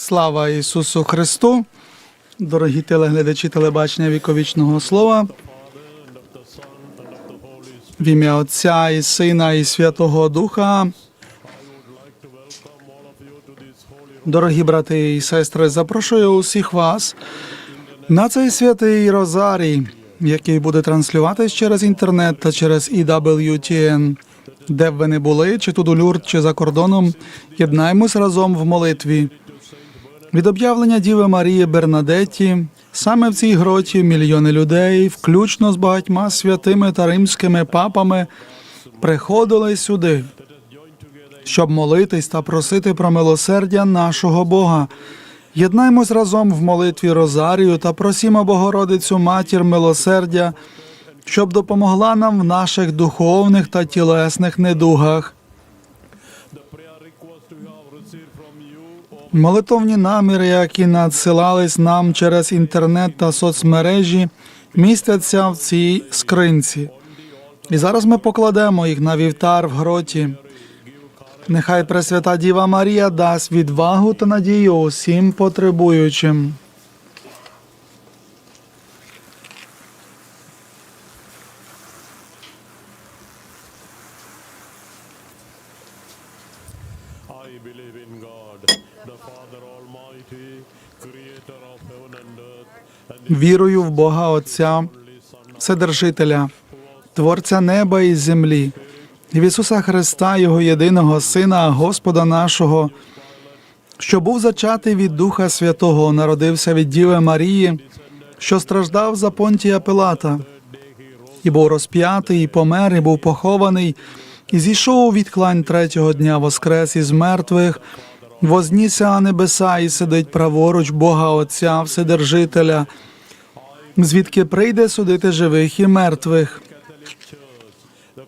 Слава Ісусу Христу! Дорогі телеглядачі телебачення віковічного слова. В ім'я Отця і Сина і Святого Духа. Дорогі брати і сестри, запрошую усіх вас на цей святий Розарій, який буде транслюватись через інтернет та через EWTN. Де б ви не були, чи тут у Люрт, чи за кордоном, єднаймось разом в молитві. Від об'явлення Діви Марії Бернадетті саме в цій гроті мільйони людей, включно з багатьма святими та римськими папами, приходили сюди, щоб молитись та просити про милосердя нашого Бога. Єднаймось разом в молитві Розарію та просімо Богородицю Матір милосердя, щоб допомогла нам в наших духовних та тілесних недугах. Молитовні наміри, які надсилались нам через інтернет та соцмережі, містяться в цій скринці. І зараз ми покладемо їх на вівтар в гроті. Нехай Пресвята Діва Марія дасть відвагу та надію усім потребуючим. Вірую в Бога Отця, Вседержителя, Творця неба і землі, і в Ісуса Христа, Його єдиного Сина, Господа нашого, що був зачатий від Духа Святого, народився від Діви Марії, що страждав за Понтія Пилата, і був розп'ятий, і помер, і був похований, і зійшов у відклань третього дня воскрес із мертвих, вознісся небеса і сидить праворуч Бога Отця, Вседержителя, звідки прийде судити живих і мертвих. The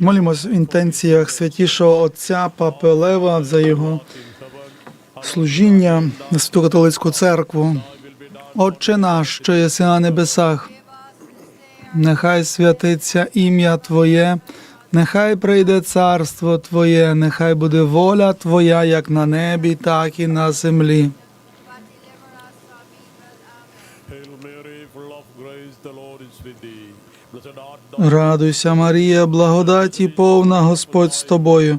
Молімось в інтенціях святішого Отця Папи Лева за його служіння на Святу Католицьку церкву. Отче наш, що єси на небесах, нехай святиться ім'я Твоє, нехай прийде царство Твоє, нехай буде воля Твоя, як на небі, так і на землі. Радуйся, Марія, благодаті повна Господь з тобою.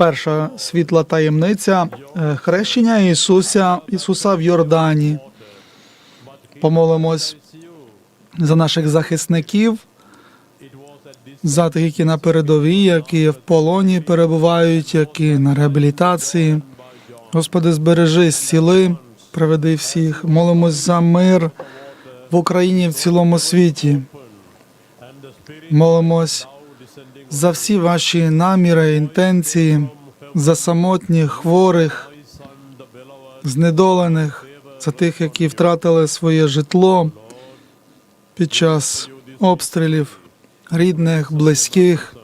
Перша світла таємниця е, хрещення Ісуса, Ісуса в Йордані. Помолимось за наших захисників, за тих, які на передовій, які в полоні перебувають, які на реабілітації. Господи, збережи, зціли, приведи всіх. Молимось за мир в Україні в цілому світі. Молимось за всі ваші наміри, інтенції, за самотніх, хворих, знедолених, за тих, які втратили своє житло під час обстрілів, рідних, близьких,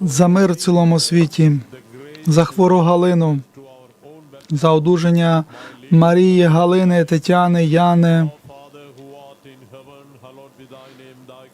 за мир в цілому світі, за хвору Галину, за одужання Марії, Галини, Тетяни, Яни,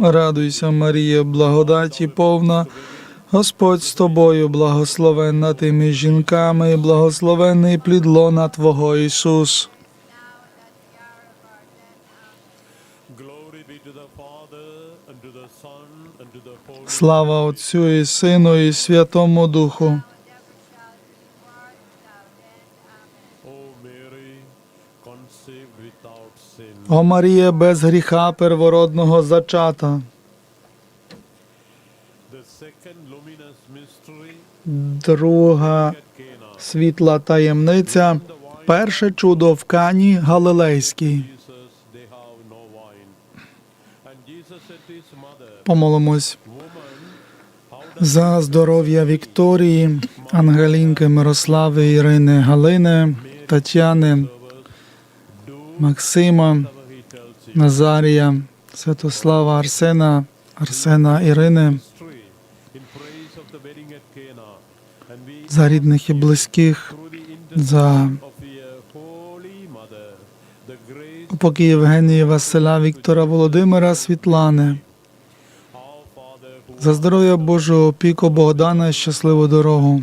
Радуйся, Марія, благодаті повна, Господь з тобою, благословенна ти між жінками, і благословений плід лона Твого Ісус. Слава Отцю і Сину, і Святому Духу. О Марія, без гріха первородного зачата. Друга світла таємниця. Перше чудо в Кані Галилейській. Помолимось за здоров'я Вікторії, Ангелінки, Мирослави, Ірини, Галини, Тетяни, Максима, Назарія, Святослава, Арсена, Арсена, Ірини, за рідних і близьких, за упокій Євгенії, Василя, Віктора, Володимира, Світлани, за здоров'я Божого опіку Богдана і щасливу дорогу.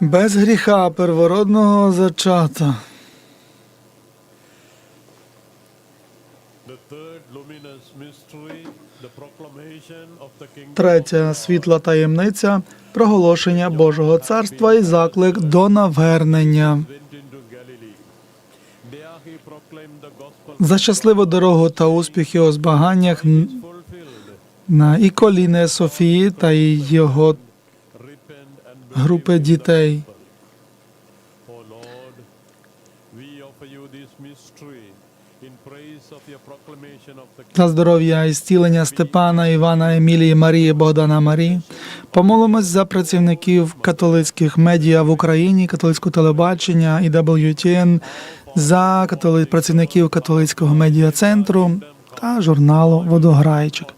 без гріха первородного зачата. Третя світла таємниця проголошення Божого царства і заклик до навернення. За щасливу дорогу та успіхи у збаганнях на і коліне Софії та його групи дітей. За здоров'я і зцілення Степана, Івана, Емілії, Марії, Богдана Марії. Помолимось за працівників католицьких медіа в Україні, католицького телебачення і WTN, за католи... працівників католицького медіа центру та журналу Водограйчик.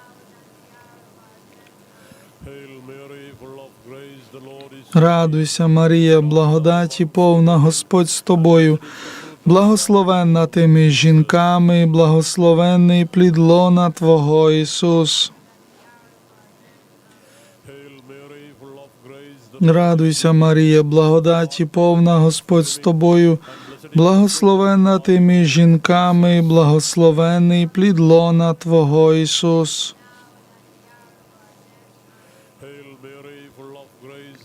Радуйся, Марія, благодаті повна, Господь з тобою, благословенна ти між жінками, благословенний плід лона Твого Ісус. Радуйся, Марія, благодаті повна, Господь з тобою, Благословенна ти між жінками, і благословений плід лона Твого Ісус.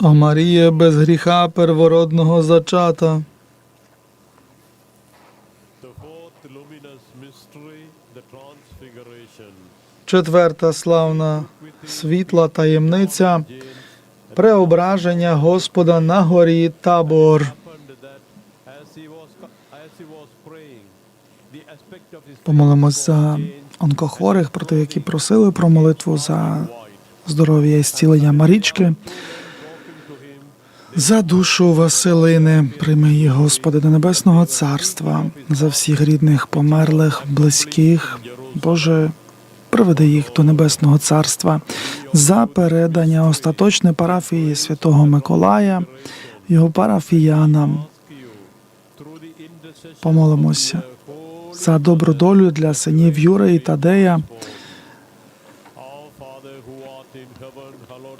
О Марія, без гріха первородного зачата. Четверта славна світла таємниця преображення Господа на горі Табор. Помолимось за онкохворих, проти які просили про молитву за здоров'я і зцілення Марічки. За душу Василини, прийми її, Господи, до Небесного Царства, за всіх рідних, померлих, близьких. Боже, приведи їх до Небесного Царства, за передання остаточної парафії святого Миколая, його парафіянам. Помолимося за добру долю для синів Юри і Тадея.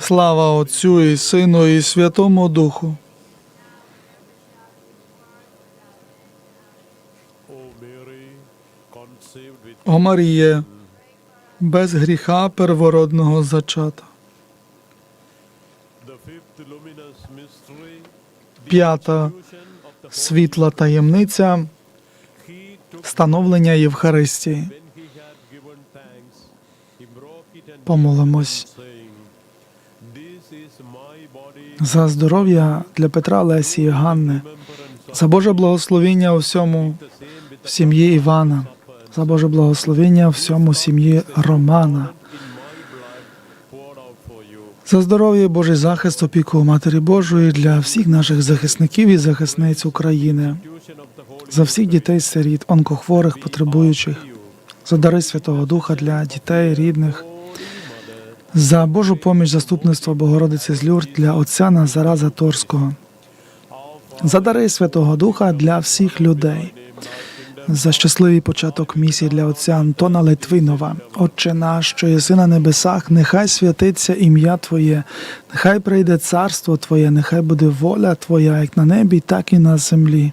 Слава Отцю і Сину, і Святому Духу. О Маріє, без гріха первородного зачата. П'ята світла таємниця становлення Євхаристії. Помолимось. За здоров'я для Петра, Лесі і Ганни, за Боже благословіння всьому в сім'ї Івана, за Боже благословіння всьому сім'ї Романа, за здоров'я і Божий захист опіку Матері Божої для всіх наших захисників і захисниць України, за всіх дітей сиріт, онкохворих, потребуючих, за дари Святого Духа для дітей, рідних, за Божу поміч заступництва Богородиці з Люрд для отця Назара Заторського, за дари Святого Духа для всіх людей, за щасливий початок місії для отця Антона Литвинова. Отче наш, що єси на небесах, нехай святиться ім'я Твоє, нехай прийде царство Твоє, нехай буде воля Твоя, як на небі, так і на землі.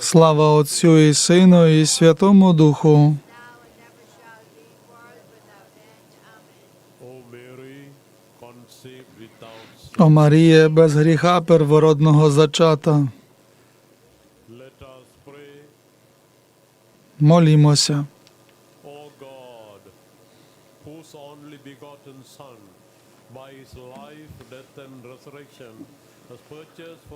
Слава Отцю і Сину, і Святому Духу. О Маріє, без гріха первородного зачата. Молімося. Son, by his life, death, and resurrection,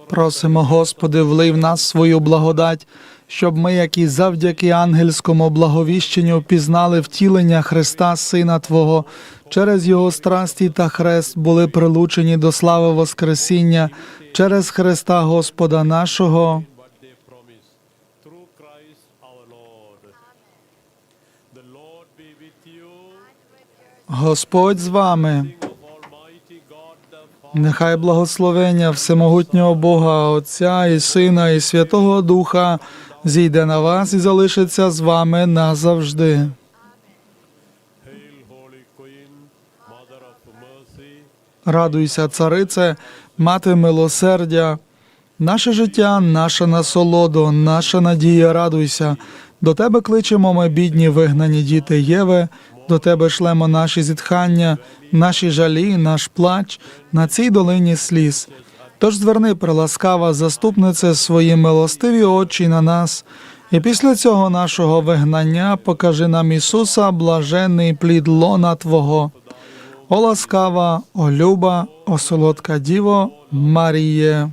Просимо, Господи, влий в нас свою благодать, щоб ми, як і завдяки ангельському благовіщенню, пізнали втілення Христа, Сина Твого, через Його страсті та хрест були прилучені до слави Воскресіння через Христа Господа нашого. what they promise. Нехай благословення Всемогутнього Бога, Отця і Сина, і Святого Духа зійде на вас і залишиться з вами назавжди. Радуйся, царице, мати милосердя. Наше життя, наша насолода, наша надія, радуйся. До тебе кличемо ми, бідні вигнані діти Єви, до тебе шлемо наші зітхання, наші жалі, наш плач на цій долині сліз. Тож зверни, приласкава заступнице, свої милостиві очі на нас І після цього нашого вигнання покажи нам Ісуса, блажений плід лона Твого. О ласкава, о люба, о солодка діво, Маріє.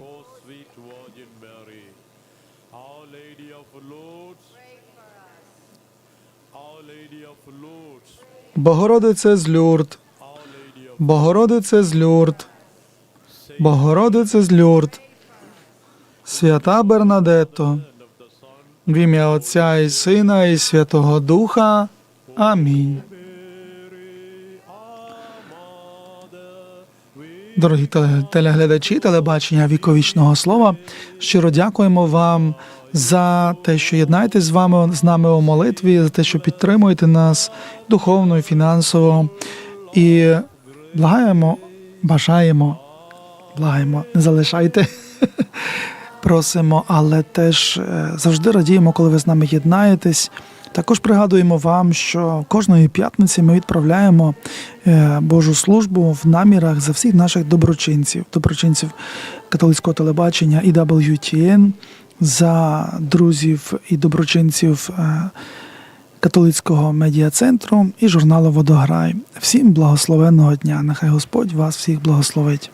Богородице з Люрд, Богородице з Люрд, Богородице з Люрд, Свята Бернадетто, в ім'я Отця і Сина і Святого Духа. Амінь. Дорогі телеглядачі, телебачення віковічного слова. Щиро дякуємо вам за те, що єднаєтесь з вами з нами у молитві, за те, що підтримуєте нас духовно і фінансово. І благаємо, бажаємо, благаємо, не залишайте. Просимо, але теж е, завжди радіємо, коли ви з нами єднаєтесь. Також пригадуємо вам, що кожної п'ятниці ми відправляємо е, Божу службу в намірах за всіх наших доброчинців, доброчинців католицького телебачення і WTN, за друзів і доброчинців е, католицького медіа-центру і журналу Водограй. Всім благословенного дня. Нехай Господь вас всіх благословить.